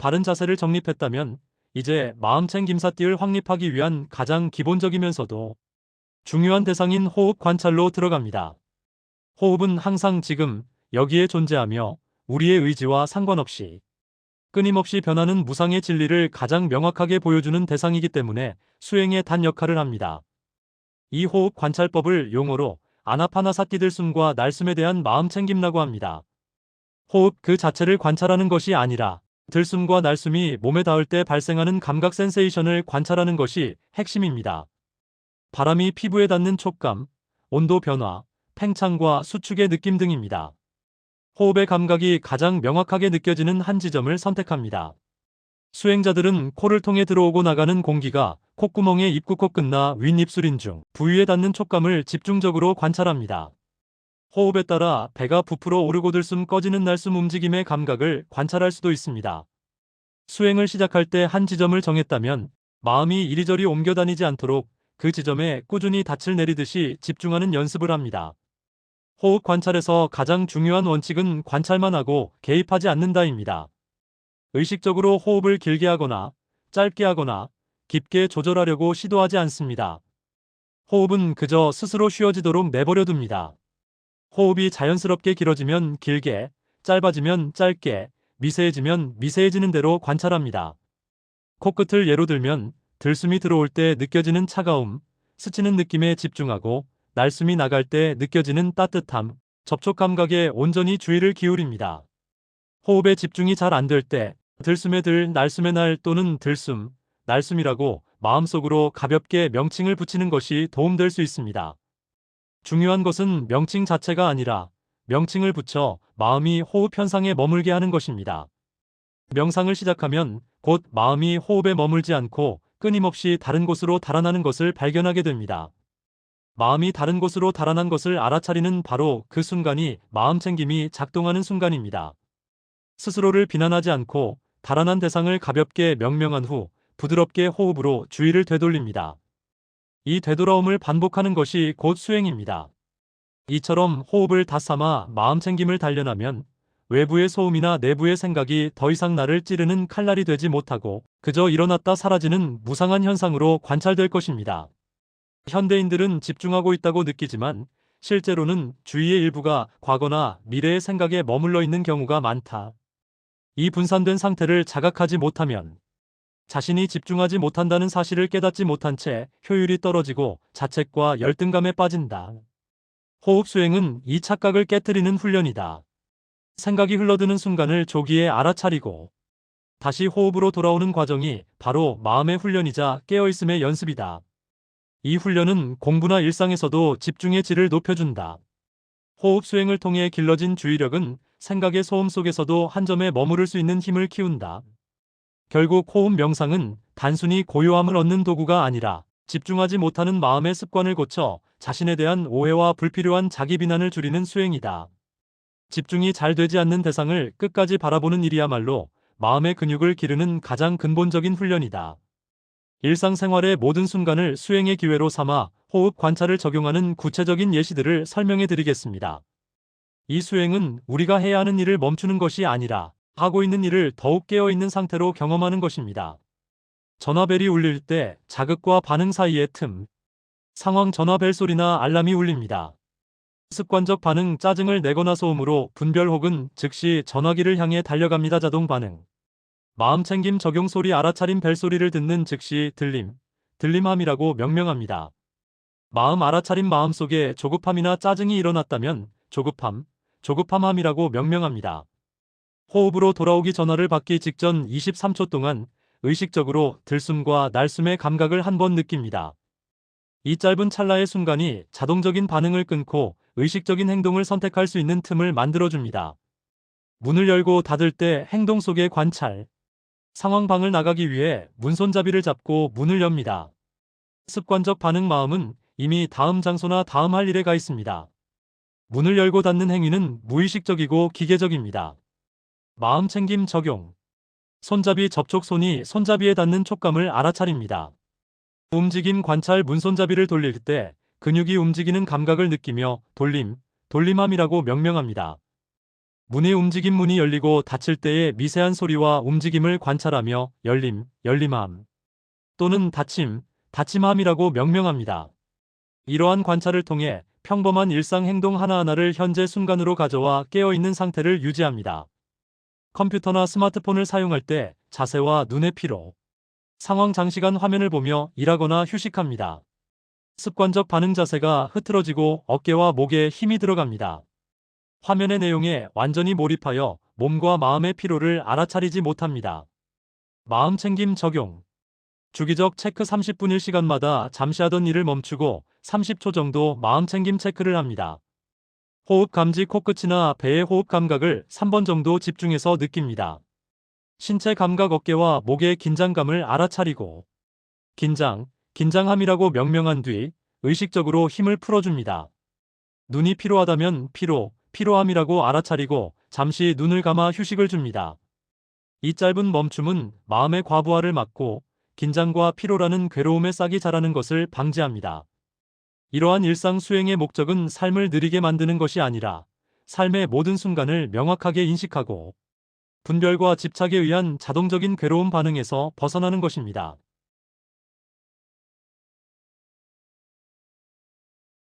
바른 자세를 정립했다면 이제 마음챙김사 띠를 확립하기 위한 가장 기본적이면서도 중요한 대상인 호흡 관찰로 들어갑니다. 호흡은 항상 지금 여기에 존재하며 우리의 의지와 상관없이 끊임없이 변하는 무상의 진리를 가장 명확하게 보여주는 대상이기 때문에 수행의 단 역할을 합니다. 이 호흡 관찰법을 용어로 아나파나사띠 숨과 날숨에 대한 마음챙김이라고 합니다. 호흡 그 자체를 관찰하는 것이 아니라 들숨과 날숨이 몸에 닿을 때 발생하는 감각 센세이션을 관찰하는 것이 핵심입니다. 바람이 피부에 닿는 촉감, 온도 변화, 팽창과 수축의 느낌 등입니다. 호흡의 감각이 가장 명확하게 느껴지는 한 지점을 선택합니다. 수행자들은 코를 통해 들어오고 나가는 공기가 콧구멍의 입구 코 끝나 윗입술인 중 부위에 닿는 촉감을 집중적으로 관찰합니다. 호흡에 따라 배가 부풀어 오르고 들숨 꺼지는 날숨 움직임의 감각을 관찰할 수도 있습니다. 수행을 시작할 때 한 지점을 정했다면 마음이 이리저리 옮겨 다니지 않도록 그 지점에 꾸준히 닻을 내리듯이 집중하는 연습을 합니다. 호흡 관찰에서 가장 중요한 원칙은 관찰만 하고 개입하지 않는다입니다. 의식적으로 호흡을 길게 하거나 짧게 하거나 깊게 조절하려고 시도하지 않습니다. 호흡은 그저 스스로 쉬어지도록 내버려 둡니다. 호흡이 자연스럽게 길어지면 길게, 짧아지면 짧게, 미세해지면 미세해지는 대로 관찰합니다. 코끝을 예로 들면 들숨이 들어올 때 느껴지는 차가움, 스치는 느낌에 집중하고 날숨이 나갈 때 느껴지는 따뜻함, 접촉 감각에 온전히 주의를 기울입니다. 호흡에 집중이 잘 안 될 때 들숨에 들, 날숨에 날 또는 들숨, 날숨이라고 마음속으로 가볍게 명칭을 붙이는 것이 도움될 수 있습니다. 중요한 것은 명칭 자체가 아니라 명칭을 붙여 마음이 호흡 현상에 머물게 하는 것입니다. 명상을 시작하면 곧 마음이 호흡에 머물지 않고 끊임없이 다른 곳으로 달아나는 것을 발견하게 됩니다. 마음이 다른 곳으로 달아난 것을 알아차리는 바로 그 순간이 마음 챙김이 작동하는 순간입니다. 스스로를 비난하지 않고 달아난 대상을 가볍게 명명한 후 부드럽게 호흡으로 주의를 되돌립니다. 이 되돌아옴을 반복하는 것이 곧 수행입니다. 이처럼 호흡을 다삼아 마음 챙김을 단련하면 외부의 소음이나 내부의 생각이 더 이상 나를 찌르는 칼날이 되지 못하고 그저 일어났다 사라지는 무상한 현상으로 관찰될 것입니다. 현대인들은 집중하고 있다고 느끼지만 실제로는 주위의 일부가 과거나 미래의 생각에 머물러 있는 경우가 많다. 이 분산된 상태를 자각하지 못하면 자신이 집중하지 못한다는 사실을 깨닫지 못한 채 효율이 떨어지고 자책과 열등감에 빠진다. 호흡 수행은 이 착각을 깨뜨리는 훈련이다. 생각이 흘러드는 순간을 조기에 알아차리고 다시 호흡으로 돌아오는 과정이 바로 마음의 훈련이자 깨어있음의 연습이다. 이 훈련은 공부나 일상에서도 집중의 질을 높여준다. 호흡 수행을 통해 길러진 주의력은 생각의 소음 속에서도 한 점에 머무를 수 있는 힘을 키운다. 결국 호흡 명상은 단순히 고요함을 얻는 도구가 아니라 집중하지 못하는 마음의 습관을 고쳐 자신에 대한 오해와 불필요한 자기 비난을 줄이는 수행이다. 집중이 잘 되지 않는 대상을 끝까지 바라보는 일이야말로 마음의 근육을 기르는 가장 근본적인 훈련이다. 일상생활의 모든 순간을 수행의 기회로 삼아 호흡 관찰을 적용하는 구체적인 예시들을 설명해 드리겠습니다. 이 수행은 우리가 해야 하는 일을 멈추는 것이 아니라 하고 있는 일을 더욱 깨어있는 상태로 경험하는 것입니다. 전화벨이 울릴 때 자극과 반응 사이의 틈, 상황 전화벨 소리나 알람이 울립니다. 습관적 반응 짜증을 내거나 소음으로 분별 혹은 즉시 전화기를 향해 달려갑니다. 자동 반응. 마음 챙김 적용 소리 알아차림 벨소리를 듣는 즉시 들림, 들림함이라고 명명합니다. 마음 알아차림 마음속에 조급함이나 짜증이 일어났다면 조급함, 조급함함이라고 명명합니다. 호흡으로 돌아오기 전화를 받기 직전 23초 동안 의식적으로 들숨과 날숨의 감각을 한 번 느낍니다. 이 짧은 찰나의 순간이 자동적인 반응을 끊고 의식적인 행동을 선택할 수 있는 틈을 만들어줍니다. 문을 열고 닫을 때 행동 속의 관찰, 상황방을 나가기 위해 문손잡이를 잡고 문을 엽니다. 습관적 반응 마음은 이미 다음 장소나 다음 할 일에 가 있습니다. 문을 열고 닫는 행위는 무의식적이고 기계적입니다. 마음 챙김 적용. 손잡이 접촉 손이 손잡이에 닿는 촉감을 알아차립니다. 움직임 관찰 문손잡이를 돌릴 때 근육이 움직이는 감각을 느끼며 돌림, 돌림함이라고 명명합니다. 문의 움직임 문이 열리고 닫힐 때의 미세한 소리와 움직임을 관찰하며 열림, 열림함 또는 닫힘, 닫힘함이라고 명명합니다. 이러한 관찰을 통해 평범한 일상 행동 하나하나를 현재 순간으로 가져와 깨어있는 상태를 유지합니다. 컴퓨터나 스마트폰을 사용할 때 자세와 눈의 피로, 상황 장시간 화면을 보며 일하거나 휴식합니다. 습관적 반응 자세가 흐트러지고 어깨와 목에 힘이 들어갑니다. 화면의 내용에 완전히 몰입하여 몸과 마음의 피로를 알아차리지 못합니다. 마음 챙김 적용. 주기적 체크 30분일 시간마다 잠시 하던 일을 멈추고 30초 정도 마음 챙김 체크를 합니다. 호흡 감지 코끝이나 배의 호흡 감각을 3번 정도 집중해서 느낍니다. 신체 감각 어깨와 목의 긴장감을 알아차리고 긴장, 긴장함이라고 명명한 뒤 의식적으로 힘을 풀어줍니다. 눈이 피로하다면 피로, 피로함이라고 알아차리고 잠시 눈을 감아 휴식을 줍니다. 이 짧은 멈춤은 마음의 과부하를 막고 긴장과 피로라는 괴로움에 싹이 자라는 것을 방지합니다. 이러한 일상 수행의 목적은 삶을 느리게 만드는 것이 아니라 삶의 모든 순간을 명확하게 인식하고 분별과 집착에 의한 자동적인 괴로움 반응에서 벗어나는 것입니다.